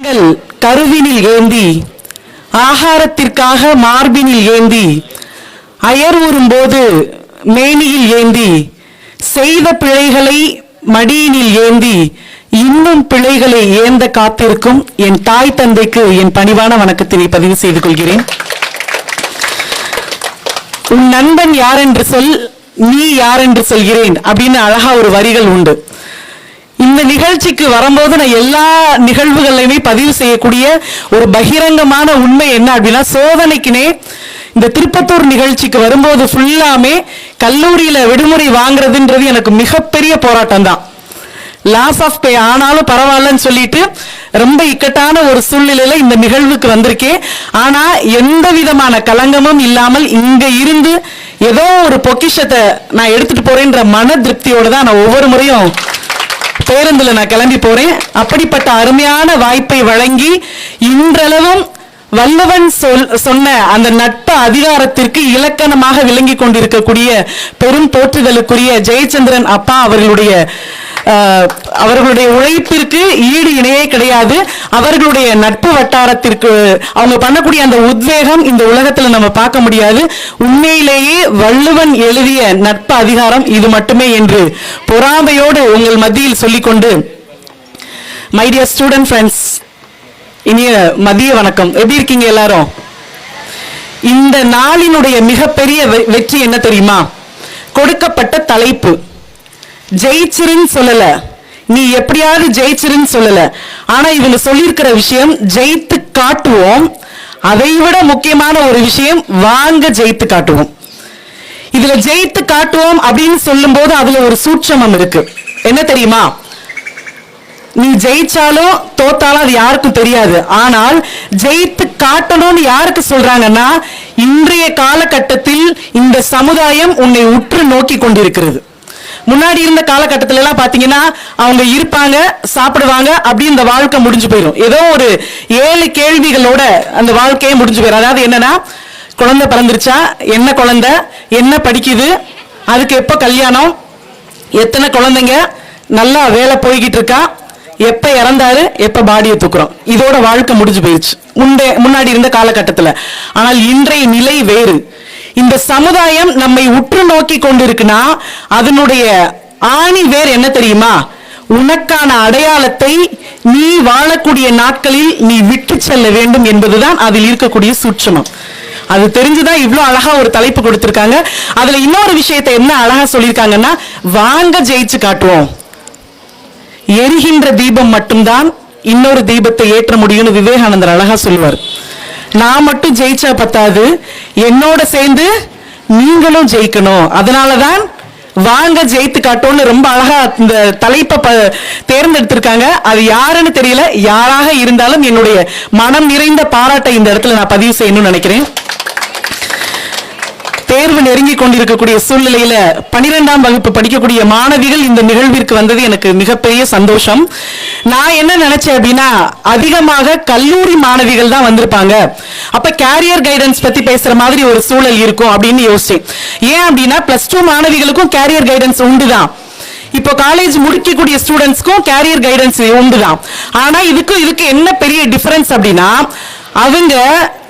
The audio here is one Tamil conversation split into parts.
பெண்கள் கருவினில் ஏந்தி ஆகாரத்திற்காக மார்பினில் ஏந்தி அயர் உறும்போது மேனியில் ஏந்தி செய்த பிழைகளை மடியினில் ஏந்தி இன்னும் பிழைகளை ஏந்த காத்திருக்கும் என் தாய் தந்தைக்கு என் பணிவான வணக்கத்தினை பதிவு செய்து கொள்கிறேன். உன் நண்பன் யார் என்று சொல் நீ யார் என்று சொல்கிறேன் அப்படின்னு அழகா ஒரு வரிகள் உண்டு. இந்த நிகழ்ச்சிக்கு வரும்போது நான் எல்லா நிகழ்வுகளையுமே பதிவு செய்யக்கூடிய ஒரு பகிரங்கமான உண்மை என்ன அப்படின்னா சோதனைக்குனே இந்த திருப்பத்தூர் நிகழ்ச்சிக்கு வரும்போது ஃபுல்லாமே கல்லூரியில் விடுமுறை வாங்குறதுன்றது எனக்கு மிகப்பெரிய போராட்டம் தான். லாஸ் ஆஃப் பே ஆனாலும் பரவாயில்லன்னு சொல்லிட்டு ரொம்ப இக்கட்டான ஒரு சூழ்நிலையில இந்த நிகழ்வுக்கு வந்திருக்கேன். ஆனா எந்த விதமான கலங்கமும் இல்லாமல் இங்க இருந்து ஏதோ ஒரு பொக்கிஷத்தை நான் எடுத்துட்டு போறேன்ற மன திருப்தியோடு தான் நான் ஒவ்வொரு முறையும் பேருந்துல நான் கிளம்பி போறேன். அப்படிப்பட்ட அருமையான வாய்ப்பை வழங்கி இன்றளவும் வல்லவன் சொல் சொன்ன அந்த நட்பு அதிகாரத்திற்கு இலக்கணமாக விளங்கி கொண்டிருக்கக்கூடிய பெரும் போற்றுதலுக்குரிய ஜெயச்சந்திரன் அப்பா அவர்களுடைய அவர்களுடைய உழைப்பிற்கு ஈடு இணையே கிடையாது. அவர்களுடைய நட்பு வட்டாரத்திற்கு அவங்க பண்ணக்கூடிய அந்த உத்வேகம் இந்த உலகத்துல நம்ம பார்க்க முடியாது. உண்மையிலேயே வள்ளுவன் எழுதிய நட்பு அதிகாரம் இது மட்டுமே என்று பொறாமையோடு உங்கள் மத்தியில் சொல்லிக்கொண்டு மை டியர் ஸ்டூடெண்ட் ஃப்ரெண்ட்ஸ் இனிய மதிய வணக்கம். எப்படி இருக்கீங்க எல்லாரும்? இந்த நாளினுடைய மிகப்பெரிய வெ- வெற்றி என்ன தெரியுமா? கொடுக்கப்பட்ட தலைப்பு. ஜெயிச்சிருன்னு சொல்லல. நீ எப்படியாவது ஜெயிச்சிருன்னு சொல்லல. ஆனா இதுல சொல்லியிருக்கிற விஷயம் ஜெயித்து காட்டுவோம். அதை விட முக்கியமான ஒரு விஷயம் வாங்க ஜெயித்து காட்டுவோம். இதுல ஜெயித்து காட்டுவோம் அப்படின்னு சொல்லும்போது அதுல ஒரு சூட்சமம் இருக்கு. என்ன தெரியுமா? நீ ஜெயிச்சாலும் தோத்தாலும் அது யாருக்கும் தெரியாது. ஆனால் ஜெயித்து காட்டணும்னு யாருக்கு சொல்றாங்கன்னா இன்றைய காலகட்டத்தில் இந்த சமுதாயம் உன்னை உற்று நோக்கி கொண்டிருக்கிறது. முன்னாடி இருந்த காலகட்டத்துல எல்லாம் பாத்தீங்கன்னா அவங்க இருப்பாங்க சாப்பிடுவாங்க அப்படி இந்த வாழ்க்கை முடிஞ்சு போயிடும் ஏதோ ஒரு ஏழு கேள்விகளோட அந்த வாழ்க்கையே முடிஞ்சு போயிடும் அதாவது என்னன்னா குழந்தை பிறந்துருச்சா? என்ன குழந்தை? என்ன படிக்குது? அதுக்கு எப்போ கல்யாணம்? எத்தனை குழந்தைங்க? நல்லா வேலை போய்கிட்டு இருக்கா? எப்ப இறந்தாரு? எப்ப பாடியை தூக்குறோம்? இதோட வாழ்க்கை முடிஞ்சு போயிடுச்சு முன்பே முன்னாடி இருந்த காலகட்டத்தில். ஆனால் இன்றைய நிலை வேறு. இந்த சமுதாயம் நம்மை உற்று நோக்கி கொண்டிருக்குன்னா அதனுடைய ஆணி வேர் என்ன தெரியுமா? உனக்கான அடையாளத்தை நீ வாழக்கூடிய நாட்களில் நீ விட்டு செல்ல வேண்டும் என்பதுதான் அதில் இருக்கக்கூடிய சூட்சமம். அது தெரிஞ்சுதான் இவ்வளவு அழகா ஒரு தலைப்பு கொடுத்திருக்காங்க. அதுல இன்னொரு விஷயத்தை என்ன அழகா சொல்லியிருக்காங்கன்னா வாங்க ஜெயிச்சு காட்டுவோம். எரிகின்ற தீபம் மட்டும்தான் இன்னொரு தீபத்தை ஏற்ற முடியும்னு விவேகானந்தர் அழகா சொல்லுவார். நான் மட்டும் ஜெயிச்சா பத்தாது. என்னோட சேர்ந்து நீங்களும் ஜெயிக்கணும். அதனாலதான் வாங்க ஜெயித்து காட்டோம்னு ரொம்ப அழகா இந்த தலைப்பை ப- தேர்ந்தெடுத்திருக்காங்க. அது யாருன்னு தெரியல. யாராக இருந்தாலும் என்னுடைய மனம் நிறைந்த பாராட்டை இந்த இடத்துல நான் பதிவு செய்யணும்னு நினைக்கிறேன். தேர்வு நெருங்கி கொண்டிருக்கக்கூடிய சூழ்நிலையில பனிரெண்டாம் வகுப்பு படிக்கக்கூடிய மாணவிகள் இந்த நிகழ்விற்கு வந்தது எனக்கு மிகப்பெரிய சந்தோஷம். நான் என்ன நினைச்சேன் அப்படின்னா அதிகமாக கல்லூரி மாணவிகள் தான் வந்திருப்பாங்க. அப்ப கேரியர் கைடன்ஸ் பத்தி பேசுற மாதிரி ஒரு சூழல் இருக்கும் அப்படின்னு யோசிச்சேன். ஏன் அப்படின்னா பிளஸ் டூ மாணவிகளுக்கும் கேரியர் கைடன்ஸ் உண்டுதான். இப்போ காலேஜ் முடிக்கக்கூடிய ஸ்டூடெண்ட்ஸ்க்கும் கேரியர் கைடன்ஸ் உண்டுதான். ஆனா இதுக்கும் இதுக்கு என்ன பெரிய டிஃபரன்ஸ் அப்படின்னா அவங்க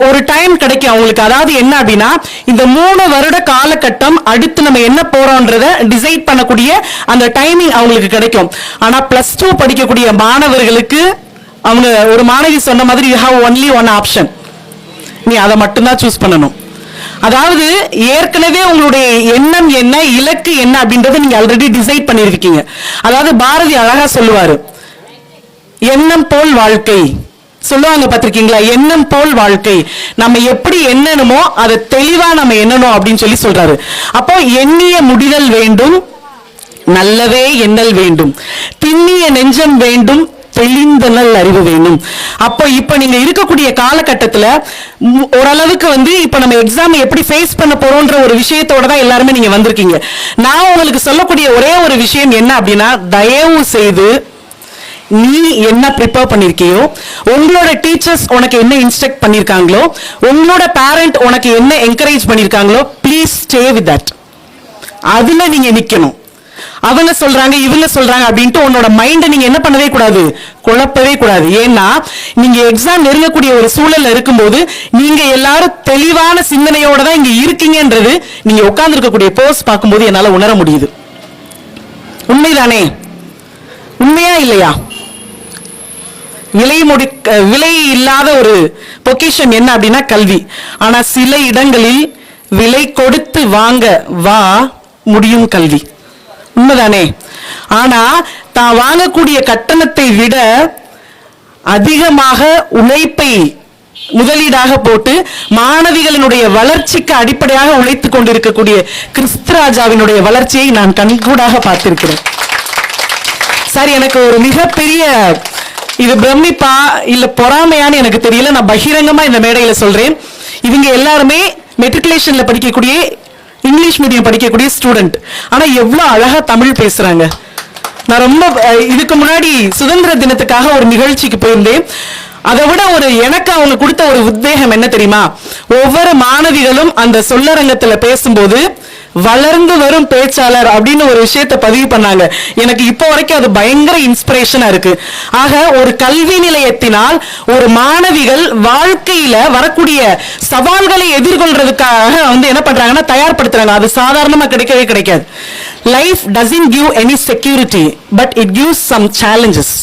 ஒரு டைம் கிடைக்கும் அவங்களுக்கு. அதாவது என்ன அப்படின்னா இந்த மூணு வருட காலகட்டம் அடுத்து நம்ம என்ன போறோன்றத டிசைட் பண்ணக்கூடிய அந்த டைமிங் அவங்களுக்கு கிடைக்கும். ஆனா பிளஸ் டூ படிக்கக்கூடிய மாணவர்களுக்கு அவங்க ஒரு மாணவி சொன்ன மாதிரி you have only one option நீ அதை மட்டும்தான் சூஸ் பண்ணணும். அதாவது ஏற்கனவே உங்களுடைய எண்ணம் என்ன இலக்கு என்ன அப்படின்றத நீங்க ஆல்ரெடி டிசைட் பண்ணியிருக்கீங்க. அதாவது பாரதி அழகா சொல்லுவாரு எண்ணம் போல் வாழ்க்கை. சொல்லுவாங்க பார்த்துருக்கீங்களா? எண்ணம் போல் வாழ்க்கை. நம்ம எப்படி எண்ணணுமோ அதை தெளிவாக நம்ம எண்ணணும் அப்படின்னு சொல்லி சொல்றாரு. அப்போ எண்ணிய முடிதல் வேண்டும் நல்லவே எண்ணல் வேண்டும். திண்ணிய நெஞ்சம் வேண்டும் தெளிந்தனல் அறிவு வேணும் அப்போ இப்போ நீங்க இருக்கக்கூடிய காலகட்டத்துல ஓரளவுக்கு வந்து இப்போ நம்ம எக்ஸாம் எப்படி ஃபேஸ் பண்ண போறோம்ன்ற ஒரு விஷயத்தோட தான் எல்லாருமே நீங்க வந்திருக்கீங்க. நான் உங்களுக்கு சொல்லக்கூடிய ஒரே ஒரு விஷயம் என்ன அப்படின்னா தயவு செய்து நீ என்ன ப்ரிப்பேர் பண்ணியிருக்கியோ உங்களோட டீச்சர்ஸ் உனக்கு என்ன இன்ஸ்ட்ரக்ட் பண்ணியிருக்காங்களோ உங்களோட பேரண்ட் உனக்கு என்ன என்கரேஜ் பண்ணியிருக்காங்களோ ப்ளீஸ் ஸ்டே வித் தட் அதில் நீங்கள் நிற்கணும் அவங்க சொல்றாங்க இவங்க சொல்றாங்க அப்படின்ட்டு உன்னோட மைண்டை நீங்க என்ன பண்ணவே கூடாது? குழப்பவே கூடாது. ஏன்னா நீங்க எக்ஸாம் நெருங்கக்கூடிய ஒரு சூழல்ல இருக்கும்போது நீங்க எல்லாரும் தெளிவான சிந்தனையோட தான் இங்க இருக்கீங்கன்றது நீங்க உட்கார்ந்து இருக்கக்கூடிய போஸ்ட் பார்க்கும்போது என்னால உணர முடியுது. உண்மைதானே? உண்மையா இல்லையா? விலை முடி விலை இல்லாத ஒரு பொக்கேஷன் என்ன அப்படின்னா கல்வி. ஆனா சில இடங்களில் விலை கொடுத்து வாங்க வா முடியும் கல்வி. உண்மைதானே? ஆனா தான் வாங்கக்கூடிய கட்டணத்தை விட அதிகமாக உழைப்பை முதலீடாக போட்டு மாணவிகளினுடைய வளர்ச்சிக்கு அடிப்படையாக உழைத்துக் கொண்டிருக்கக்கூடிய கிறிஸ்தராஜாவினுடைய வளர்ச்சியை நான் கண்கூடாக பார்த்திருக்கிறேன். சார் எனக்கு ஒரு மிகப்பெரிய இது பிரமிப்பா இல்ல பொறாமையான்னு எனக்கு தெரியல. நான் பகிரங்கமா இந்த மேடையில சொல்றேன். இவங்க எல்லாருமே மெட்ரிகுலேஷன்ல படிக்கக்கூடிய இங்கிலீஷ் மீடியம் படிக்கக்கூடிய ஸ்டூடெண்ட் ஆனா எவ்வளவு அழகா தமிழ் பேசுறாங்க. நான் ரொம்ப இதுக்கு முன்னாடி சுதந்திர தினத்துக்காக ஒரு நிகழ்ச்சிக்கு போயிருந்தேன். அதை விட ஒரு எனக்கு அவங்க கொடுத்த ஒரு உத்வேகம் என்ன தெரியுமா? ஒவ்வொரு மாணவிகளும் அந்த சொல்லரங்கத்துல பேசும்போது வளர்ந்து வரும் பேச்சாளர் அப்படின்னு ஒரு விஷயத்த பதிவு பண்ணாங்க. எனக்கு இப்போ வரைக்கும் அது பயங்கர இன்ஸ்பிரேஷனா இருக்கு. ஆக ஒரு கல்வி நிலையத்தினால் ஒரு மாணவிகள் வாழ்க்கையில வரக்கூடிய சவால்களை எதிர்கொள்றதுக்காக வந்து என்ன பண்றாங்கன்னா தயார்படுத்துறாங்க. அது சாதாரணமா கிடைக்கவே கிடைக்காது. Life doesn't give any security but it gives some challenges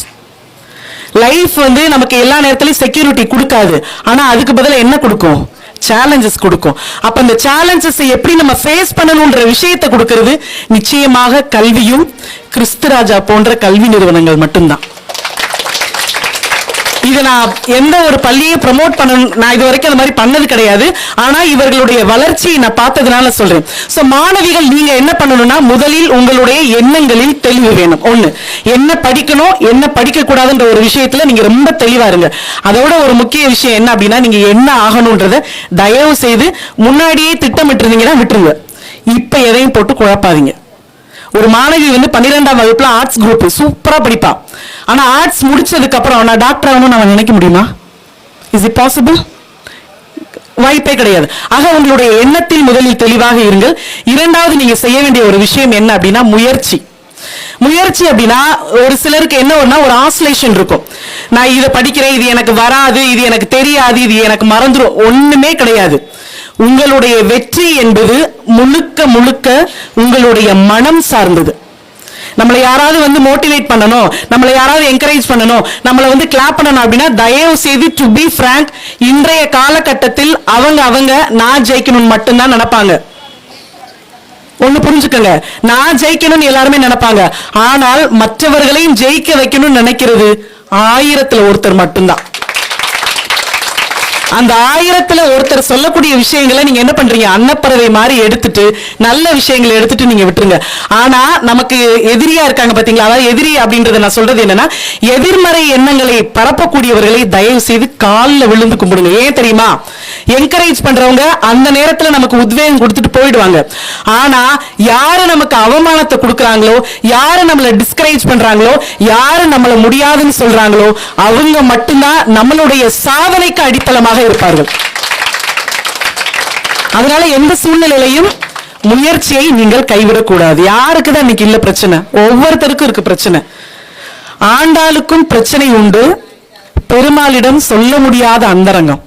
life வந்து நமக்கு எல்லா நேரத்திலையும் செக்யூரிட்டி கொடுக்காது. ஆனா அதுக்கு பதிலாக என்ன கொடுக்கும்? சேலஞ்சஸ் கொடுக்கும். அப்ப அந்த சேலஞ்சஸ் எப்படி நம்ம ஃபேஸ் பண்ணணும்ன்ற விஷயத்தை கொடுக்கிறது நிச்சயமாக கல்வியும் கிறிஸ்துராஜா போன்ற கல்வி நிறுவனங்கள் மட்டும்தான். இதை நான் எந்த ஒரு பள்ளியை ப்ரமோட் பண்ண நான் இது வரைக்கும் அந்த மாதிரி பண்ணது கிடையாது. ஆனால் இவர்களுடைய வளர்ச்சியை நான் பார்த்ததுனால சொல்றேன். ஸோ மாணவிகள் நீங்க என்ன பண்ணணும்னா முதலில் உங்களுடைய எண்ணங்களில் தெளிவு வேணும். ஒன்று என்ன படிக்கணும் என்ன படிக்க கூடாதுன்ற ஒரு விஷயத்துல நீங்க ரொம்ப தெளிவா இருங்க. அதோட ஒரு முக்கிய விஷயம் என்ன அப்படின்னா நீங்க என்ன ஆகணும்ன்றத தயவு செய்து முன்னாடியே திட்டமிட்டிருந்தீங்கன்னா விட்டுருங்க. இப்ப எதையும் போட்டு குழப்பாதீங்க. ஒரு மாணவி வந்து பன்னிரெண்டாம் வகுப்புல ஆர்ட்ஸ் குரூப் சூப்பரா படிப்பா. ஆனா ஆர்ட்ஸ் முடிச்சதுக்கு அப்புறம் நான் டாக்டர் ஆகணும்னு அவன் நினைக்க முடியுமா? இஸ் இட் பாசிபிள் வாய்ப்பே கிடையாது. ஆக உங்களுடைய எண்ணத்தில் முதலில் தெளிவாக இருங்கள். இரண்டாவது நீங்க செய்ய வேண்டிய ஒரு விஷயம் என்ன அப்படின்னா முயற்சி. முயற்சி அப்படின்னா ஒரு சிலருக்கு என்ன ஒண்ணா ஒரு ஆசோலேஷன் இருக்கும். நான் இதை படிக்கிறேன் இது எனக்கு வராது இது எனக்கு தெரியாது இது எனக்கு மறந்துடும் ஒண்ணுமே கிடையாது. உங்களுடைய வெற்றி என்பது முழுக்க முழுக்க உங்களுடைய மனம் சார்ந்தது. நம்மளை யாராவது வந்து மோட்டிவேட் பண்ணணும் நம்மளை யாராவது என்கரேஜ் பண்ணணும் நம்மளை வந்து கிளாப் பண்ணணும் அப்படின்னா தயவு செய்து டு பி ஃப்ராங்க் இன்றைய காலகட்டத்தில் அவங்க அவங்க நான் ஜெயிக்கணும்னு மட்டும்தான் நினைப்பாங்க. ஒண்ணு புரிஞ்சுக்கங்க நான் ஜெயிக்கணும்னு எல்லாருமே நினைப்பாங்க. ஆனால் மற்றவர்களையும் ஜெயிக்க வைக்கணும்னு நினைக்கிறது ஆயிரத்துல ஒருத்தர் மட்டும்தான். அந்த ஆயிரத்துல ஒருத்தர் சொல்லக்கூடிய விஷயங்களை நீங்க என்ன பண்றீங்க? அன்னப்பறவை மாதிரி எடுத்துட்டு நல்ல விஷயங்களை எடுத்துட்டு நீங்க விட்டுருங்க. ஆனா நமக்கு எதிரியா இருக்காங்க பாத்தீங்களா? அதாவது எதிரி அப்படின்றத நான் சொல்றது என்னன்னா எதிர்மறை எண்ணங்களை பரப்பக்கூடியவர்களை தயவு செய்து காலில் விழுந்து கும்பிடுங்க. ஏன் தெரியுமா? என்கரேஜ் பண்றவங்க அந்த நேரத்துல நமக்கு உத்வேகம் கொடுத்துட்டு போயிடுவாங்க. ஆனா யாரு நமக்கு அவமானத்தை கொடுக்கறாங்களோ யாரு நம்மளை டிஸ்கரேஜ் பண்றாங்களோ யாரு நம்மள முடியாதுன்னு சொல்றாங்களோ அவங்க மட்டும்தான் நம்மளுடைய சாதனைக்கு அடித்தளமாக இருப்பார்கள். அதனால எந்த சூழ்நிலையிலையும் முயற்சியை நீங்கள் கைவிடக்கூடாது. யாருக்கு தான் இன்னைக்கு இல்ல பிரச்சனை? ஒவ்வொருத்தருக்கும் இருக்கு பிரச்சனை. ஆண்டாளுக்கும் பிரச்சனை உண்டு. பெருமாளிடம் சொல்ல முடியாத அந்தரங்கம்.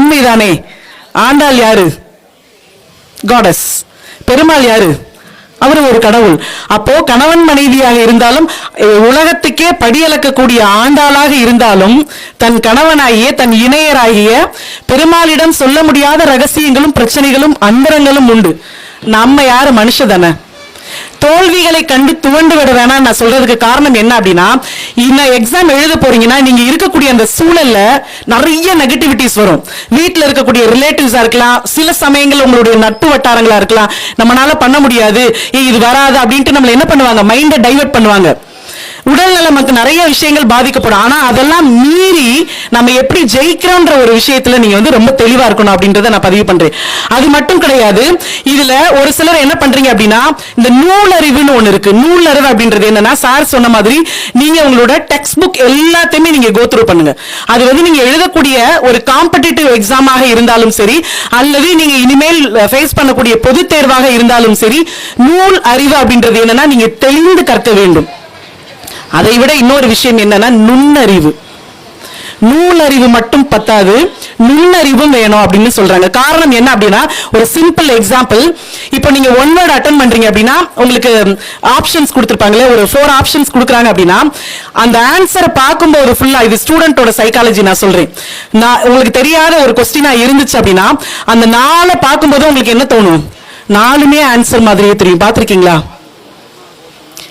உண்மைதானே? ஆண்டாள் யாரு? காடஸ் பெருமாள் யாரு? அவர் ஒரு கடவுள். அப்போ கணவன் மனைவியாக இருந்தாலும் உலகத்துக்கே படியளக்கக்கூடிய ஆண்டாளாக இருந்தாலும் தன் கணவனாகிய தன் இணையராகிய பெருமாளிடம் சொல்ல முடியாத ரகசியங்களும் பிரச்சனைகளும் அந்தரங்களும் உண்டு. நம்ம யாரு? மனுஷதானே தோல்விகளை கண்டு துவண்டு விட வேணாம் நான் சொல்றதுக்கு காரணம் என்ன அப்படின்னா இந்த எக்ஸாம் எழுத போறீங்கன்னா நீங்க இருக்கக்கூடிய அந்த சூழல்ல நிறைய நெகட்டிவிட்டிஸ் வரும். வீட்டில் இருக்கக்கூடிய ரிலேட்டிவ்ஸா இருக்கலாம் சில சமயங்கள் உங்களுடைய நட்பு வட்டாரங்களா இருக்கலாம். நம்மளால பண்ண முடியாது. ஏய் இது வராது அப்படின்ட்டு நம்மள என்ன பண்ணுவாங்க? மைண்டை டைவர்ட் பண்ணுவாங்க. உடல்நலம் நமக்கு நிறைய விஷயங்கள் பாதிக்கப்படும். ஆனா அதெல்லாம் மீறி நம்ம எப்படி ஜெயிக்கிறோம்ன்ற ஒரு விஷயத்துல நீங்க வந்து ரொம்ப தெளிவா இருக்கணும் அப்படின்றத நான் பதிவு பண்றேன். அது மட்டும் கிடையாது. இதுல ஒரு சிலர் என்ன பண்றீங்க அப்படின்னா இந்த நூலறிவுன்னு ஒண்ணு இருக்கு. நூலறிவு அப்படின்றது என்னன்னா சார் சொன்ன மாதிரி நீங்க உங்களோட டெக்ஸ்ட் புக் எல்லாத்தையுமே நீங்க கோத்ரூ பண்ணுங்க. அது வந்து நீங்க எழுதக்கூடிய ஒரு காம்படிட்டிவ் எக்ஸாமாக இருந்தாலும் சரி அல்லது நீங்க இனிமேல் ஃபேஸ் பண்ணக்கூடிய பொது தேர்வாக இருந்தாலும் சரி நூல் அறிவு அப்படின்றது என்னன்னா நீங்க தெளிந்து கற்க வேண்டும். அதை விட இன்னொரு விஷயம் என்னன்னா நுண்ணறிவு. நூலறிவு மட்டும் பத்தாது நுண்ணறிவும் வேணும் அப்படின்னு சொல்றாங்க. காரணம் என்ன அப்படின்னா ஒரு சிம்பிள் எக்ஸாம்பிள் இப்போ நீங்க ஒன் வேர்ட் அட்டன் பண்றீங்க அப்படின்னா உங்களுக்கு ஆப்ஷன்ஸ் கொடுத்துருப்பாங்களே ஒரு ஃபோர் ஆப்ஷன்ஸ் கொடுக்குறாங்க அப்படின்னா அந்த ஆன்சரை பார்க்கும்போது ஃபுல்லா இது ஸ்டூடெண்டோட சைக்காலஜி நான் சொல்றேன். நான் உங்களுக்கு தெரியாத ஒரு கொஸ்டினா இருந்துச்சு அப்படின்னா அந்த நாளை பார்க்கும்போது உங்களுக்கு என்ன தோணும்? நாலுமே ஆன்சர் மாதிரியே தெரியும். பார்த்துருக்கீங்களா?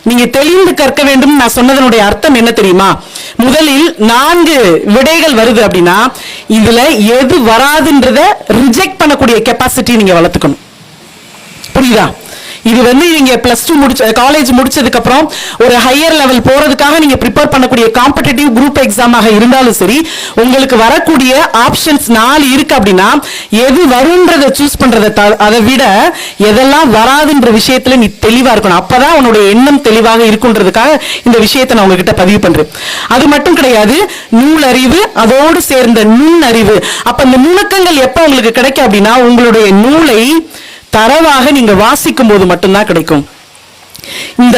நீங்க தெளிந்து கற்க வேண்டும். நான் சொன்னதனுடைய அர்த்தம் என்ன தெரியுமா? முதலில் நான்கு விடைகள் வருது அப்படின்னா இதுல எது வராதுன்றத ரிஜெக்ட் பண்ணக்கூடிய கெப்பாசிட்டி நீங்க வளர்த்துக்கணும். புரியுதா? இது வந்து நீங்க பிளஸ் டூ முடிச்ச காலேஜ் முடிச்சதுக்கு அப்புறம் ஒரு ஹையர் லெவல் போறதுக்காக நீங்க ப்ரிப்பேர் பண்ணக்கூடிய காம்படிட்டிவ் குரூப் எக்ஸாமாக இருந்தாலும் சரி உங்களுக்கு வரக்கூடிய ஆப்ஷன்ஸ் நாலு இருக்கு அப்படின்னா எது வருன்றதை சூஸ் பண்றதை த- அதை விட எதெல்லாம் வராதுன்ற விஷயத்துல நீ தெளிவா இருக்கணும். அப்பதான் உன்னுடைய எண்ணம் தெளிவாக இருக்குன்றதுக்காக இந்த விஷயத்தை நான் உங்ககிட்ட பதிவு பண்றேன். அது மட்டும் கிடையாது நூலறிவு அதோடு சேர்ந்த நுண்ணறிவு. அப்ப இந்த நுணுக்கங்கள் எப்ப உங்களுக்கு கிடைக்கும் அப்படின்னா உங்களுடைய நூலை தரவாக நீங்க வாசிக்கும் போது மட்டும்தான் கிடைக்கும். இந்த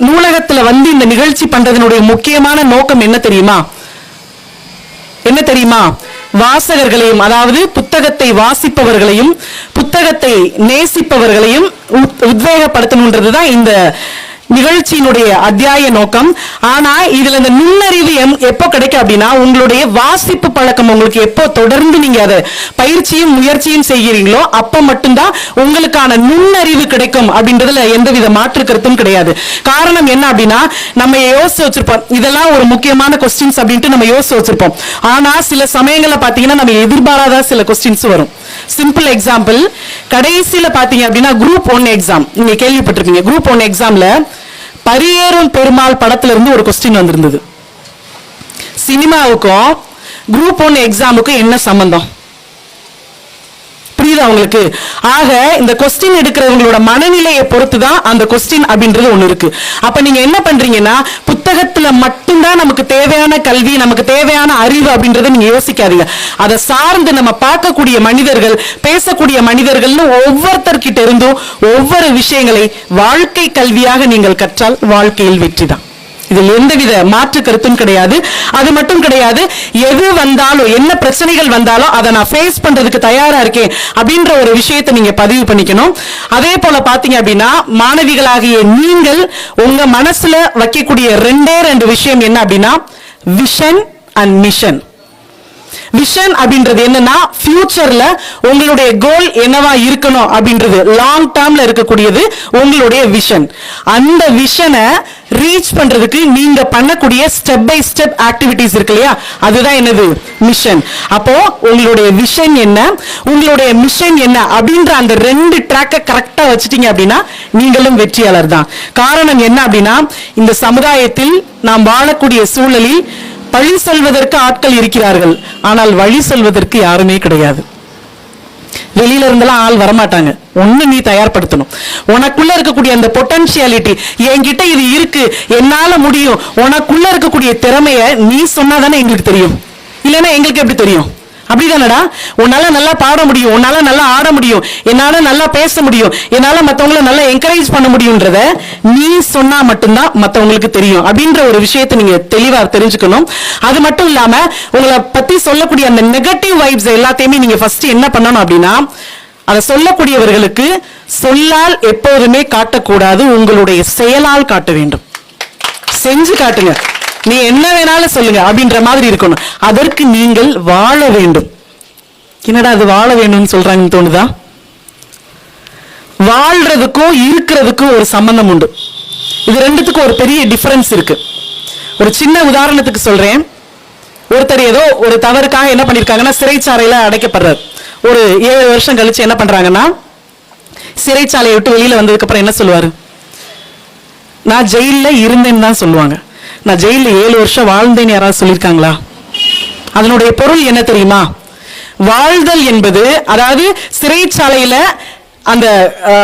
நூலகத்துல வந்து இந்த நிகழ்ச்சி பண்றதனுடைய முக்கியமான நோக்கம் என்ன தெரியுமா? என்ன தெரியுமா? வாசகர்களையும் அதாவது புத்தகத்தை வாசிப்பவர்களையும் புத்தகத்தை நேசிப்பவர்களையும் உத்- உத்வேகப்படுத்தணுன்றதுதான் இந்த நிகழ்ச்சியினுடைய அத்தியாய நோக்கம். ஆனா இதுல இந்த நுண்ணறிவு எம்- எப்போ கிடைக்கும் அப்படின்னா உங்களுடைய வாசிப்பு பழக்கம் உங்களுக்கு எப்போ தொடர்ந்து நீங்க அதை பயிற்சியும் முயற்சியும் செய்கிறீங்களோ அப்ப மட்டும்தான் உங்களுக்கான நுண்ணறிவு கிடைக்கும் அப்படின்றதுல எந்தவித மாற்று கருத்தும் கிடையாது. காரணம் என்ன அப்படின்னா நம்ம யோசிச்சு வச்சிருப்போம். இதெல்லாம் ஒரு முக்கியமான கொஸ்டின்ஸ் அப்படின்ட்டு நம்ம யோசிச்சு வச்சிருப்போம். ஆனா சில சமயங்களில் பாத்தீங்கன்னா நம்ம எதிர்பாராத சில கொஸ்டின்ஸ் வரும். சிம்பிள் எக்ஸாம்பிள் கடைசியில் பாத்தீங்க அப்படின்னா குரூப் ஒன் எக்ஸாம் நீங்க கேள்விப்பட்டிருக்கீங்க குரூப் ஒன் எக்ஸாம்ல பரியேறும் பெருமாள் படத்துல இருந்து ஒரு கொஸ்டின் வந்திருந்தது. சினிமாவுக்கும் குரூப் ஒன் எக்ஸாமுக்கும் என்ன சம்பந்தம்? அவங்களுக்கு. உங்களுக்கு ஆக இந்த கொஸ்டின் எடுக்கிறவங்களோட மனநிலையை பொறுத்து தான் அந்த கொஸ்டின் அப்படின்றது ஒன்று இருக்கு. அப்ப நீங்க என்ன பண்றீங்கன்னா புத்தகத்துல மட்டும்தான் நமக்கு தேவையான கல்வி நமக்கு தேவையான அறிவு அப்படின்றத நீங்க யோசிக்காதீங்க. அதை சார்ந்து நம்ம பார்க்கக்கூடிய மனிதர்கள் பேசக்கூடிய மனிதர்கள்னு ஒவ்வொருத்தர்கிட்ட இருந்தும் ஒவ்வொரு விஷயங்களை வாழ்க்கை கல்வியாக நீங்கள் கற்றால் வாழ்க்கையில் வெற்றி தான் இதில் எந்தவித மாற்று கருத்தும் கிடையாது. அது மட்டும் கிடையாது எது வந்தாலும் என்ன பிரச்சனைகள் வந்தாலும் அதை நான் ஃபேஸ் பண்றதுக்கு தயாரா இருக்கேன் அப்படின்ற ஒரு விஷயத்தை நீங்க பதிவு பண்ணிக்கணும். அதே போல பாத்தீங்க அப்படின்னா மாணவிகளாகிய நீங்கள் உங்க மனசுல வைக்கக்கூடிய ரெண்டே ரெண்டு விஷயம் என்ன அப்படின்னா விஷன் அண்ட் மிஷன் விஷன் அப்படின்றது என்னன்னா ஃபியூச்சர்ல உங்களுடைய கோல் என்னவா இருக்கணும் அப்படின்றது. லாங் டேர்ம்ல இருக்கக்கூடியது உங்களுடைய விஷன் அந்த விஷனை ரீச் பண்றதுக்கு நீங்க பண்ணக்கூடிய ஸ்டெப் பை ஸ்டெப் ஆக்டிவிட்டிஸ் இருக்கு இல்லையா? அதுதான் என்னது? மிஷன் அப்போ உங்களுடைய விஷன் என்ன? உங்களுடைய மிஷன் என்ன? அப்படின்ற அந்த ரெண்டு ட்ராக்கை கரெக்டா வச்சுட்டீங்க அப்படின்னா நீங்களும் வெற்றியாளர் தான் காரணம் என்ன அப்படின்னா இந்த சமுதாயத்தில் நாம் வாழக்கூடிய சூழலில் பழி சொல்வதற்கு ஆட்கள் இருக்கிறார்கள். ஆனால் வழி சொல்வதற்கு யாருமே கிடையாது. வெளியில இருந்தெல்லாம் ஆள் வரமாட்டாங்க. ஒண்ணு நீ தயார்படுத்தணும். உனக்குள்ள இருக்கக்கூடிய அந்த பொட்டன்சியாலிட்டி என்கிட்ட இது இருக்கு என்னால முடியும் உனக்குள்ள இருக்கக்கூடிய திறமைய நீ சொன்னாதானே எங்களுக்கு தெரியும். இல்லைன்னா எங்களுக்கு எப்படி தெரியும்? அப்படிதானடா? உன்னால நல்லா பாட முடியும் உன்னால நல்லா ஆட முடியும் என்னால நல்லா பேச முடியும் என்னால மத்தவங்கள நல்லா என்கரேஜ் பண்ண முடியும்ன்றத நீ சொன்னா மட்டும்தான் மத்தவங்களுக்கு தெரியும். அப்படின்ற ஒரு விஷயத்தை நீங்க தெளிவா தெரிஞ்சுக்கணும். அது மட்டும் இல்லாம உங்களை பத்தி சொல்லக்கூடிய அந்த நெகட்டிவ் வைப்ஸ் எல்லாத்தையுமே நீங்க ஃபர்ஸ்ட் என்ன பண்ணணும் அப்படின்னா அதை சொல்லக்கூடியவர்களுக்கு சொல்லால் எப்போதுமே காட்டக்கூடாது உங்களுடைய செயலால் காட்ட வேண்டும். செஞ்சு காட்டுங்க. நீ என்ன வேணாலும் சொல்லுங்க அப்படின்ற மாதிரி இருக்கணும். அதற்கு நீங்கள் வாழ வேண்டும். என்னடா அது வாழ வேணும்னு சொல்றாங்கன்னு தோணுதா? வாழ்றதுக்கும் இருக்கிறதுக்கும் ஒரு சம்பந்தம் உண்டு. இது ரெண்டுத்துக்கும் ஒரு பெரிய டிஃபரன்ஸ் இருக்கு. ஒரு சின்ன உதாரணத்துக்கு சொல்றேன். ஒருத்தர் ஏதோ ஒரு தவறுக்காக என்ன பண்ணிருக்காங்கன்னா சிறைச்சாலையில அடைக்கப்படுறாரு. ஒரு ஏழு வருஷம் கழிச்சு என்ன பண்றாங்கன்னா சிறைச்சாலையை விட்டு வெளியில வந்ததுக்கு அப்புறம் என்ன சொல்லுவாரு? நான் ஜெயிலில் இருந்தேன்னு தான் சொல்லுவாங்க. நான் ஜெயிலில் ஏழு வருஷம் வாழ்ந்தேன்னு யாராவது சொல்லியிருக்காங்களா? அதனுடைய பொருள் என்ன தெரியுமா? வாழ்தல் என்பது அதாவது சிறைச்சாலையில் அந்த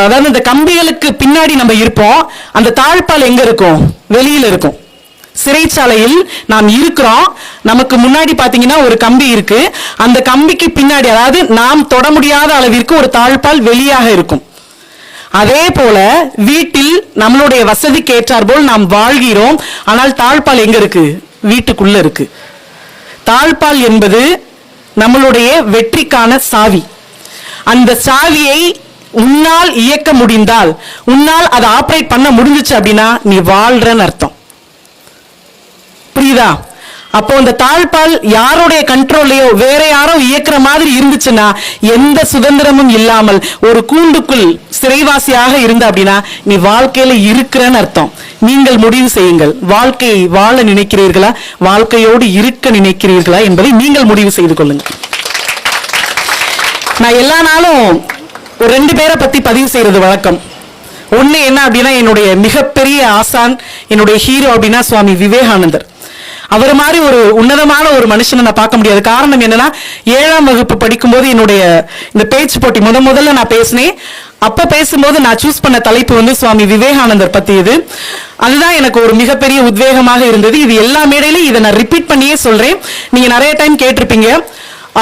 அதாவது அந்த கம்பிகளுக்கு பின்னாடி நம்ம இருப்போம். அந்த தாழ்பால் எங்கே இருக்கும்? வெளியில் இருக்கும். சிறைச்சாலையில் நாம் இருக்கிறோம். நமக்கு முன்னாடி பார்த்தீங்கன்னா ஒரு கம்பி இருக்கு. அந்த கம்பிக்கு பின்னாடி அதாவது நாம் தொட முடியாத அளவிற்கு ஒரு தாழ்பால் வெளியாக இருக்கும். அதே போல வீட்டில் நம்மளுடைய வசதிக்கு ஏற்றாற்போல் நாம் வாழ்கிறோம். ஆனால் தாழ்பால் எங்க இருக்கு? வீட்டுக்குள்ள இருக்கு. தாழ்பால் என்பது நம்மளுடைய வெற்றிக்கான சாவி. அந்த சாவியை உன்னால் இயக்க முடிந்தால் உன்னால் அதை ஆப்ரேட் பண்ண முடிஞ்சிச்சு அப்படின்னா நீ வாழ்றன்னு அர்த்தம். புரியுதா? அப்போ அந்த தாழ்பால் யாருடைய கண்ட்ரோல்லையோ வேற யாரோ இயக்குற மாதிரி இருந்துச்சுன்னா எந்த சுதந்திரமும் இல்லாமல் ஒரு கூண்டுக்குள் சிறைவாசியாக இருந்த அப்படின்னா நீ வாழ்க்கையில இருக்கிறன்னு அர்த்தம். நீங்கள் முடிவு செய்யுங்கள். வாழ்க்கையை வாழ நினைக்கிறீர்களா? வாழ்க்கையோடு இருக்க நினைக்கிறீர்களா என்பதை நீங்கள் முடிவு செய்து கொள்ளுங்கள். நான் எல்லா நாளும் ஒரு ரெண்டு பேரை பத்தி பதிவு செய்யறது வழக்கம். ஒண்ணு என்ன அப்படின்னா என்னுடைய மிகப்பெரிய ஆசான் என்னுடைய ஹீரோ அப்படின்னா சுவாமி விவேகானந்தர். அவர் மாதிரி ஒரு உன்னதமான ஒரு மனுஷனை நான் பார்க்க முடியாது. காரணம் என்னன்னா ஏழாம் வகுப்பு படிக்கும்போது என்னுடைய இந்த பேச்சு போட்டி முத முதல்ல நான் பேசினேன். அப்ப பேசும்போது நான் சூஸ் பண்ண தலைப்பு வந்து சுவாமி விவேகானந்தர் பத்தியது. அதுதான் எனக்கு ஒரு மிகப்பெரிய உத்வேகமாக இருந்தது. இது எல்லா மேடையிலும் இதை நான் ரிப்பீட் பண்ணியே சொல்றேன். நீங்க நிறைய டைம் கேட்டிருப்பீங்க.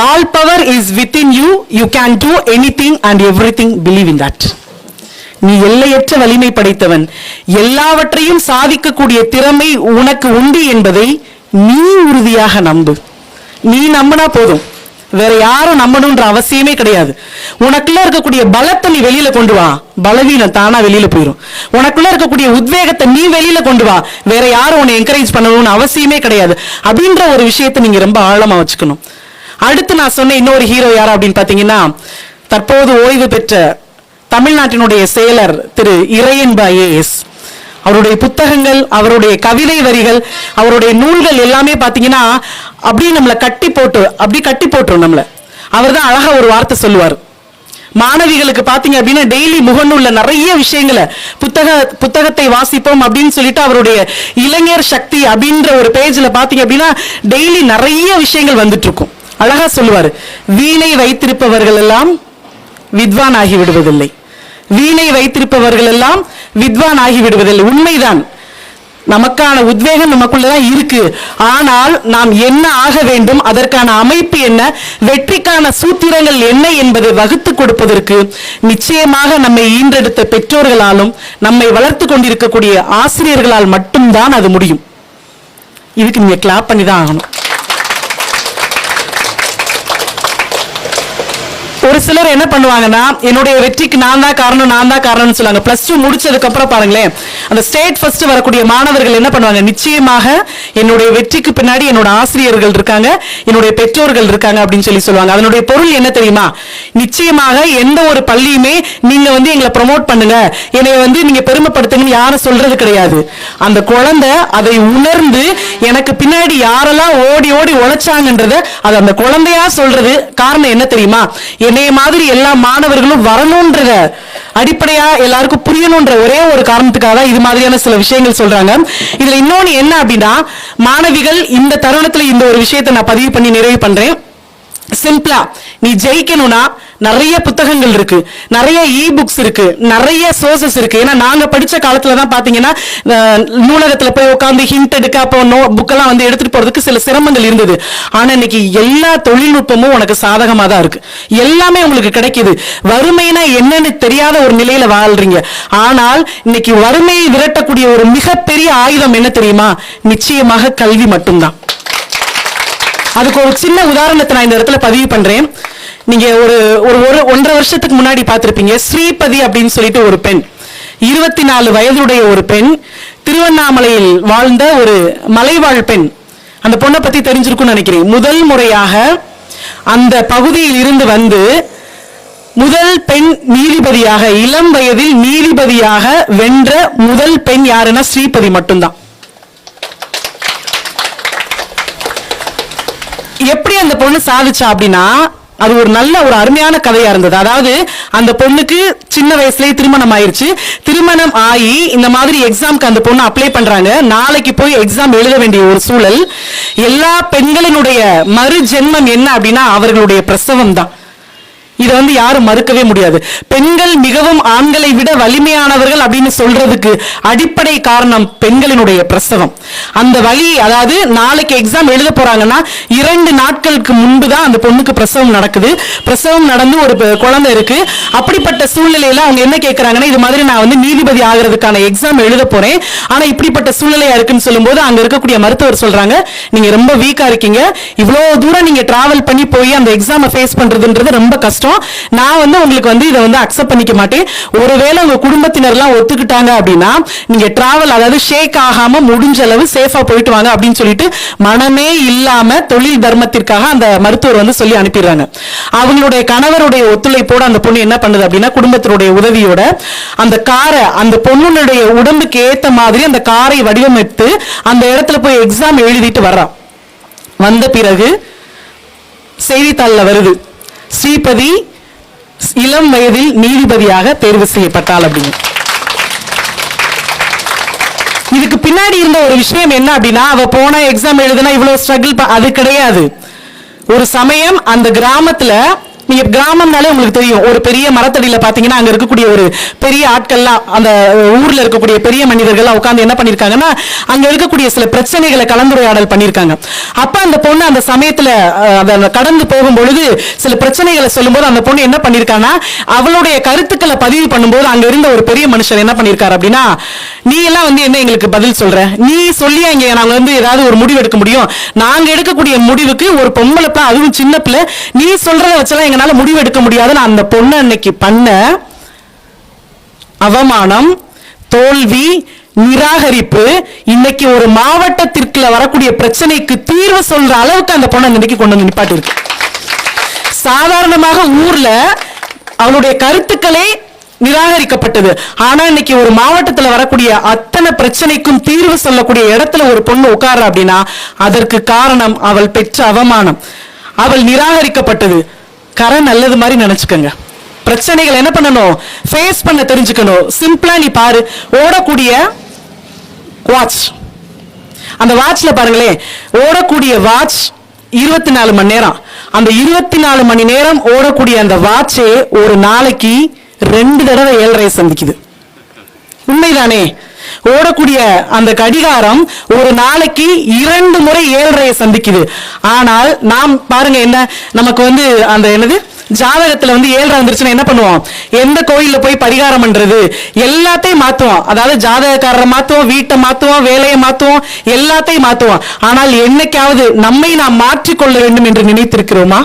All power is within you you can do anything and everything believe in that நீ எல்லையற்ற வலிமை படைத்தவன். எல்லாவற்றையும் சாதிக்கக்கூடிய திறமை உனக்கு உண்டு என்பதை நீ உறுதியாக நம்பு. நீ நம்பினா போதும். வேற யாரும் நம்பணுன்ற அவசியமே கிடையாது. உனக்குள்ள இருக்கக்கூடிய பலத்தை நீ வெளியில கொண்டு வா. பலவீனம் தானா வெளியில போயிடும் உனக்குள்ள இருக்கக்கூடிய உத்வேகத்தை நீ வெளியில கொண்டு வா. வேற யாரும் உன்னை என்கரேஜ் பண்ணணும்னு அவசியமே கிடையாது. அப்படின்ற ஒரு விஷயத்தை நீங்க ரொம்ப ஆழமா வச்சுக்கணும். அடுத்து நான் சொன்ன இன்னொரு ஹீரோ யார் அப்படின்னு பாத்தீங்கன்னா தற்போது ஓய்வு பெற்ற தமிழ்நாட்டினுடைய செயலர் திரு இறையன்பா ஏஎஸ் அவருடைய புத்தகங்கள் அவருடைய கவிதை வரிகள் அவருடைய நூல்கள் எல்லாமே பார்த்தீங்கன்னா அப்படியே நம்மளை கட்டி போட்டு அப்படி கட்டி போட்டுரும் நம்மளை. அவர் தான் அழகா ஒரு வார்த்தை சொல்லுவார். மாணவிகளுக்கு பார்த்தீங்க அப்படின்னா டெய்லி முகநூலில் நிறைய விஷயங்களை புத்தக புத்தகத்தை வாசிப்போம் அப்படின்னு சொல்லிட்டு அவருடைய இளைஞர் சக்தி அப்படின்ற ஒரு பேஜில் பார்த்தீங்க அப்படின்னா டெய்லி நிறைய விஷயங்கள் வந்துட்டு இருக்கும் அழகா சொல்லுவார் வீணை வைத்திருப்பவர்கள் எல்லாம் வித்வான் ஆகி விடுவதில்லை. வீணை வைத்திருப்பவர்கள் எல்லாம் வித்வான் ஆகிவிடுவதில்லை உண்மைதான். நமக்கான உத்வேகம் நமக்குள்ளதான் இருக்கு. ஆனால் நாம் என்ன ஆக வேண்டும்? அதற்கான அமைப்பு என்ன? வெற்றிக்கான சூத்திரங்கள் என்ன என்பதை வகுத்து கொடுப்பதற்கு நிச்சயமாக நம்மை ஈன்றெடுத்த பெற்றோர்களாலும் நம்மை வளர்த்து கொண்டிருக்கக்கூடிய ஆசிரியர்களால் மட்டும்தான் அது முடியும். இதுக்கு நீங்க கிளாப் பண்ணி தான் ஆகணும். ஒரு சிலர் என்ன பண்ணுவாங்கன்னா என்னுடைய வெற்றிக்கு நான் தான் காரணம் நான் தான் காரணம்னு சொல்லுவாங்க. பிளஸ் டூ முடிச்சதுக்கு அப்புறம் பாருங்களேன். அந்த ஸ்டேட் ஃபர்ஸ்ட் வரக்கூடிய மாணவர்கள் என்ன பண்ணுவாங்க? நிச்சயமாக என்னுடைய வெற்றிக்கு பின்னாடி என்னோட ஆசிரியர்கள் இருக்காங்க என்னுடைய பெற்றோர்கள் இருக்காங்க அப்படின்னு சொல்லி சொல்லுவாங்க. அதனுடைய பொருள் என்ன தெரியுமா? நிச்சயமாக எந்த ஒரு பள்ளியுமே நீங்க வந்து எங்களை ப்ரமோட் பண்ணுங்க. என்னை வந்து நீங்க பெருமைப்படுத்துங்கன்னு யாரும் சொல்றது கிடையாது. அந்த குழந்தை அதை உணர்ந்து எனக்கு பின்னாடி யாரெல்லாம் ஓடி ஓடி உழைச்சாங்கன்றத அது அந்த குழந்தையா சொல்றது காரணம் என்ன தெரியுமா? உன்னைய மாதிரி எல்லா மாணவர்களும் வரணும்ன்றத அடிப்படையா எல்லாருக்கும் புரியணும்ன்ற ஒரே ஒரு காரணத்துக்காக தான் இது மாதிரியான சில விஷயங்கள் சொல்றாங்க. இதுல இன்னொன்னு என்ன அப்படின்னா மாணவிகள் இந்த தருணத்துல இந்த ஒரு விஷயத்தை நான் பதிவு பண்ணி நிறைவு பண்றேன். சிம்பிளா நீ ஜெயிக்கணும்னா நிறைய புத்தகங்கள் இருக்கு. நிறைய இ புக்ஸ் இருக்கு. நிறைய சோர்சஸ் இருக்கு. ஏன்னா நாங்க படிச்ச காலத்துல தான் பாத்தீங்கன்னா நூலகத்துல போய் உட்காந்து ஹிண்ட் எடுக்க அப்போ நோ புக்கெல்லாம் வந்து எடுத்துட்டு போறதுக்கு சில சிரமங்கள் இருந்தது. ஆனா இன்னைக்கு எல்லா தொழில்நுட்பமும் உனக்கு சாதகமா தான் இருக்கு. எல்லாமே உங்களுக்கு கிடைக்குது. வறுமைனா என்னன்னு தெரியாத ஒரு நிலையில வாழ்றீங்க. ஆனால் இன்னைக்கு வறுமையை விரட்டக்கூடிய ஒரு மிகப்பெரிய ஆயுதம் என்ன தெரியுமா? நிச்சயமாக கல்வி மட்டும்தான். அதுக்கு ஒரு சின்ன உதாரணத்தை நான் இந்த இடத்துல பதிவு பண்றேன். நீங்க ஒரு ஒரு ஒரு ஒன்றரை வருஷத்துக்கு முன்னாடி பார்த்துருப்பீங்க ஸ்ரீபதி அப்படின்னு சொல்லிட்டு ஒரு பெண். இருபத்தி நாலு வயதுடைய ஒரு பெண் திருவண்ணாமலையில் வாழ்ந்த ஒரு மலைவாழ் பெண். அந்த பொண்ணை பத்தி தெரிஞ்சிருக்கும்னு நினைக்கிறேன். முதல் முறையாக அந்த பகுதியில் இருந்து வந்து முதல் பெண் நீதிபதியாக இளம் வயதில் நீதிபதியாக வென்ற முதல் பெண் யாருன்னா ஸ்ரீபதி மட்டும்தான். எப்படி அந்த பொண்ணு சாதிச்சா அப்படின்னா அது ஒரு நல்ல ஒரு அருமையான கதையா இருந்தது. அதாவது அந்த பொண்ணுக்கு சின்ன வயசுலயே திருமணம் ஆயிருச்சு. திருமணம் ஆகி இந்த மாதிரி எக்ஸாம்க்கு அந்த பொண்ணு அப்ளை பண்றாங்க. நாளைக்கு போய் எக்ஸாம் எழுத வேண்டிய ஒரு சூழல். எல்லா பெண்களினுடைய மறு ஜென்மம் என்ன அப்படின்னா அவர்களுடைய பிரசவம் தான் இதை வந்து யாரும் மறுக்கவே முடியாது. பெண்கள் மிகவும் ஆண்களை விட வலிமையானவர்கள் அப்படின்னு சொல்றதுக்கு அடிப்படை காரணம் பெண்களினுடைய பிரசவம். அந்த வலி அதாவது நாளைக்கு எக்ஸாம் எழுத போறாங்கன்னா இரண்டு நாட்களுக்கு முன்பு தான் அந்த பொண்ணுக்கு பிரசவம் நடக்குது. பிரசவம் நடந்து ஒரு குழந்தை இருக்கு. அப்படிப்பட்ட சூழ்நிலையில அவங்க என்ன கேட்கறாங்கன்னா இது மாதிரி நான் வந்து நீதிபதி ஆகிறதுக்கான எக்ஸாம் எழுத போறேன். ஆனா இப்படிப்பட்ட சூழ்நிலையா இருக்குன்னு சொல்லும்போது அங்க இருக்கக்கூடிய மருத்துவர் சொல்றாங்க நீங்க ரொம்ப வீக்கா இருக்கீங்க. இவ்வளவு தூரம் நீங்க டிராவல் பண்ணி போய் அந்த எக்ஸாமை ஃபேஸ் பண்றதுன்றது ரொம்ப கஷ்டம். நான் வந்து உங்களுக்கு வந்து இதை வந்து அக்செப்ட் பண்ணிக்க மாட்டேன். ஒருவேளை உங்க குடும்பத்தினர்லாம் ஒத்துக்கிட்டாங்க அப்படின்னா நீங்க டிராவல் அதாவது ஷேக் ஆகாம முடிஞ்ச அளவு சேஃபா போயிட்டு வாங்க அப்படின்னு சொல்லிட்டு மனமே இல்லாம தொழில் தர்மத்திற்காக அந்த மருத்துவர் வந்து சொல்லி அனுப்பிடுறாங்க. அவங்களுடைய கணவருடைய ஒத்துழைப்போட அந்த பொண்ணு என்ன பண்ணுது அப்படின்னா குடும்பத்தினுடைய உதவியோட அந்த காரை அந்த பொண்ணுடைய உடம்புக்கு ஏத்த மாதிரி அந்த காரை வடிவமைத்து அந்த இடத்துல போய் எக்ஸாம் எழுதிட்டு வர்றான் வந்த பிறகு செய்தித்தாள்ல வருது. ஸ்ரீபதி இளம் வயதில் நீதிபதியாக தேர்வு செய்யப்பட்டாள் அப்படின்னு. இதுக்கு பின்னாடி இருந்த ஒரு விஷயம் என்ன அப்படின்னா அவ போன எக்ஸாம் எழுதுனா இவ்வளவு ஸ்ட்ரகிள் அது கிடையாது. ஒரு சமயம் அந்த கிராமத்துல நீங்க கிராமம்னாலே உங்களுக்கு தெரியும். ஒரு பெரிய மரத்தடியில பாத்தீங்கன்னா அங்க இருக்கக்கூடிய ஒரு பெரிய ஆட்கள்லாம் அந்த ஊர்ல இருக்கக்கூடிய பெரிய மனிதர்கள்லாம் உட்கார்ந்து என்ன பண்ணிருக்காங்கன்னா அங்க இருக்கக்கூடிய சில பிரச்சனைகளை கலந்துரையாடல் பண்ணிருக்காங்க. அப்ப அந்த பொண்ணு அந்த சமயத்துல அதை கடந்து போகும் பொழுது சில பிரச்சனைகளை சொல்லும்போது அந்த பொண்ணு என்ன பண்ணிருக்காங்கன்னா அவளுடைய கருத்துக்களை பதிவு பண்ணும்போது அங்க இருந்த ஒரு பெரிய மனுஷர் என்ன பண்ணிருக்காரு அப்படின்னா நீ எல்லாம் வந்து என்ன எங்களுக்கு பதில் சொல்ற? நீ சொல்லியா இங்க நாங்க வந்து ஏதாவது ஒரு முடிவு எடுக்க முடியும்? நாங்க எடுக்கக்கூடிய முடிவுக்கு ஒரு பொம்பளை அதுவும் சின்ன பிள்ளை நீ சொல்றத வச்செல்லாம் எங்களால முடிவு எடுக்க நான் அந்த பொண்ணு அன்னைக்கு பண்ண அவமானம் தோல்வி நிராகரிப்பு இன்னைக்கு ஒரு மாவட்டத்திற்குள்ள வரக்கூடிய பிரச்சனைக்கு தீர்வு சொல்ற அளவுக்கு அந்த பொண்ணை இன்னைக்கு கொண்டு வந்து நிப்பாட்டிருக்கு சாதாரணமாக ஊர்ல அவளுடைய கருத்துக்களே நிராகரிக்கப்பட்டது. ஆனா இன்னைக்கு ஒரு மாவட்டத்துல வரக்கூடிய அத்தனை பிரச்சனைக்கும் தீர்வு சொல்லக்கூடிய இடத்துல ஒரு பொண்ணு உட்கார்ற அப்படின்னா அதற்கு காரணம் அவள் பெற்ற அவமானம். அவள் நிராகரிக்கப்பட்டது. கரை நல்லது மாதிரி நினைச்சுக்கோங்க. பிரச்சனைகள் என்ன பண்ணணும்? ஃபேஸ் பண்ண தெரிஞ்சுக்கணும். சிம்பிளா நீ பாரு. ஓடக்கூடிய வாட்ச் அந்த வாட்ச்ல பாருங்களேன். ஓடக்கூடிய வாட்ச் இருபத்தி நாலு மணி நேரம். அந்த இருபத்தி நாலு மணி நேரம் ஓடக்கூடிய அந்த வாட்சே ஒரு நாளைக்கு ரெண்டு தடவை ஏழரை சந்திக்குது. உண்மைதானே? ஓடக்கூடிய அந்த கடிகாரம் ஒரு நாளைக்கு இரண்டு முறை ஏழரையை சந்திக்குது. ஆனால் நாம் பாருங்க என்ன நமக்கு வந்து அந்த என்னது ஜாதகத்துல வந்து ஏழரை வந்துருச்சுன்னா என்ன பண்ணுவோம்? எந்த கோயில்ல போய் பரிகாரம் பண்றது? எல்லாத்தையும் மாத்துவோம். அதாவது ஜாதகக்காரரை மாத்துவோம் வீட்டை மாத்துவோம் வேலையை மாத்துவோம் எல்லாத்தையும் மாத்துவோம். ஆனால் என்னைக்காவது நம்மை நாம் மாற்றிக்கொள்ள வேண்டும் என்று நினைத்திருக்கிறோமா?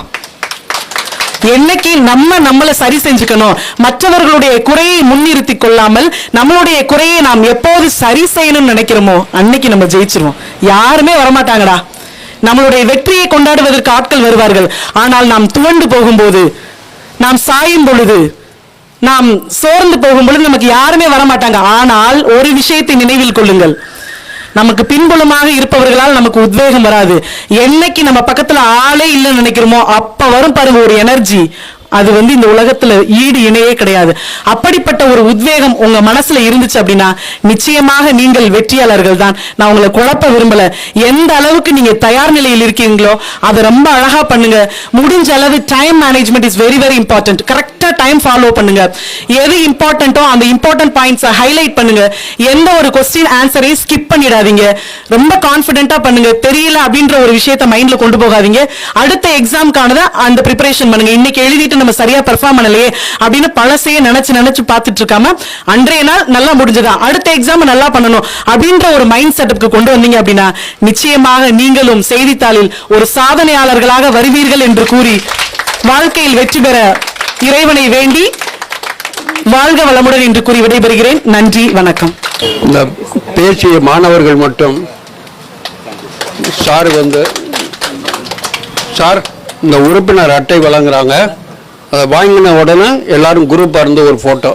என்னைக்கு நம்ம நம்மளை சரி செஞ்சுக்கணும் மற்றவர்களுடைய குறையை முன்னிறுத்தி கொள்ளாமல் நம்மளுடைய குறையை நாம் எப்போது சரி செய்யணும்னு நினைக்கிறோமோ அன்னைக்கு நம்ம ஜெயிச்சிருவோம். யாருமே வரமாட்டாங்கடா. நம்மளுடைய வெற்றியை கொண்டாடுவதற்கு ஆட்கள் வருவார்கள். ஆனால் நாம் துவண்டு போகும்போது நாம் சாயும் பொழுது நாம் சோர்ந்து போகும் பொழுது நமக்கு யாருமே வரமாட்டாங்க. ஆனால் ஒரு விஷயத்தை நினைவில் கொள்ளுங்கள். நமக்கு பின்புலமாக இருப்பவர்களால் நமக்கு உத்வேகம் வராது. என்னைக்கு நம்ம பக்கத்துல ஆளே இல்லைன்னு நினைக்கிறோமோ அப்ப வரும் பாருங்க ஒரு எனர்ஜி அது வந்து இந்த உலகத்துல ஈடு இணையே கிடையாது. அப்படிப்பட்ட ஒரு உத்வேகம் உங்க மனசுல இருந்துச்சு அப்படின்னா நிச்சயமாக நீங்கள் வெற்றியாளர்கள் தான். நான் உங்களை குழப்ப விரும்பல. எந்த அளவுக்கு நீங்க தயார் நிலையில் இருக்கீங்களோ அதை ரொம்ப அழகா பண்ணுங்க. முடிஞ்ச அளவு time management is very very important கரெக்டா டைம் ஃபாலோ பண்ணுங்க. எது இம்பார்ட்டன்ட்டோ அந்த இம்பார்ட்டன்ட் பாயிண்ட்ஸை ஹைலைட் பண்ணுங்க. எந்த ஒரு கொஸ்டின் ஆன்சரையும் ஸ்கிப் பண்ணிடாதீங்க. ரொம்ப கான்ஃபிடென்ட்டா பண்ணுங்க. தெரியல அப்படின்ற ஒரு விஷயத்தை மைண்ட்ல கொண்டு போகாதீங்க. அடுத்த எக்ஸாம்க்கானதை அந்த ப்ரிப்பரேஷன் பண்ணுங்க. இன்னைக்கு எழுதிட்டு நம்ம சரியா பெர்ஃபார்ம் பண்ணலையே அப்படின்னு பழசையே நினைச்சு நினைச்சு பார்த்துட்டு இருக்காம அன்றைய நாள் நல்லா முடிஞ்சதா? அடுத்த எக்ஸாம் நல்லா பண்ணணும் அப்படின்ற ஒரு மைண்ட் செட்டப்புக்கு கொண்டு வந்தீங்க அப்படின்னா நிச்சயமாக நீங்களும் செய்தித்தாளில் ஒரு சாதனையாளர்களாக வருவீர்கள் என்று கூறி வாழ்க்கையில் வெற்றி பெற இறைவனை வேண்டி வாழ்க வளமுடன் என்று கூறி விடைபெறுகிறேன். நன்றி வணக்கம். இந்த பேசிய மாணவர்கள் மட்டும் சார் வந்து சார் இந்த உறுப்பினர் அட்டை வழங்குறாங்க. அதை வாங்கின உடனே எல்லாரும் குரூப்பாக இருந்து ஒரு ஃபோட்டோ